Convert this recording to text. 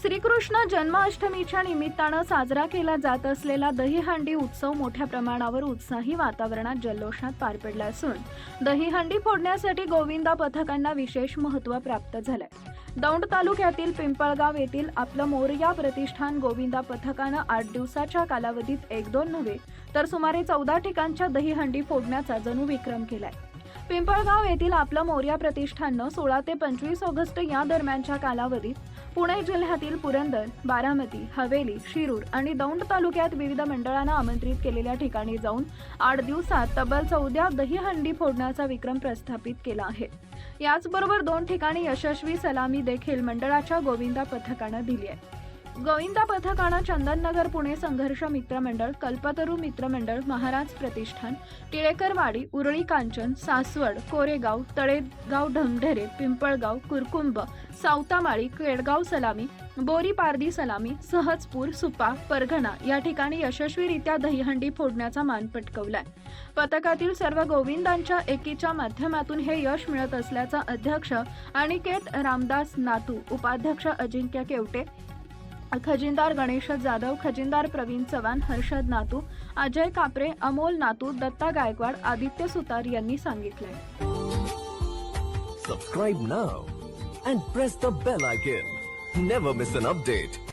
श्रीकृष्ण जन्माष्टमीच्या निमित्तानं साजरा केला जात असलेला दहीहंडी उत्सव मोठ्या प्रमाणावर उत्साही वातावरणात जल्लोषात पार पडला असून दहीहंडी फोडण्यासाठी गोविंदा पथकांना विशेष महत्त्व प्राप्त झालंय. दौंड तालुक्यातील पिंपळगाव येथील आपलं मोरया प्रतिष्ठान गोविंदा पथकानं आठ दिवसाच्या कालावधीत एक दोन नव्हे तर सुमारे चौदा ठिकाणच्या दहीहंडी फोडण्याचा जणू विक्रम केलाय. पिंपळगाव येथील आपलं मोर्या प्रतिष्ठाननं सोळा ते पंचवीस ऑगस्ट या दरम्यानच्या कालावधीत पुणे जिल्ह्यातील पुरंदर बारामती हवेली शिरूर आणि दौंड तालुक्यात विविध मंडळांना आमंत्रित केलेल्या ठिकाणी जाऊन आठ दिवसात तब्बल चौदा दहीहंडी फोडण्याचा विक्रम प्रस्थापित केला आहे. याचबरोबर दोन ठिकाणी यशस्वी सलामी देखील मंडळाच्या गोविंदा पथकानं दिली आहे. गोविंदा पथकानं चंदननगर पुणे संघर्ष मित्रमंडळ कल्पतरू मित्रमंडळ महाराज प्रतिष्ठान टिळेकरवाडी उरळी कांचन सासवड कोरेगाव तळेगाव ढमढेरे पिंपळगाव कुरकुंब सावतामाळी केडगाव सलामी बोरी पारदी सलामी सहजपूर सुपा परगणा या ठिकाणी यशस्वीरित्या दहीहंडी फोडण्याचा मान पटकवलाय. पथकातील सर्व गोविंदांच्या एकीच्या माध्यमातून हे यश मिळत असल्याचा अध्यक्ष अनिकेत रामदास नातू उपाध्यक्ष अजिंक्य केवटे खजिनदार गणेश जाधव खजिनदार प्रवीण चव्हाण हर्षद नातू अजय कापरे अमोल नातू दत्ता गायकवाड आदित्य सुतार यांनी सांगितलंय. Subscribe now and press the bell icon never miss an update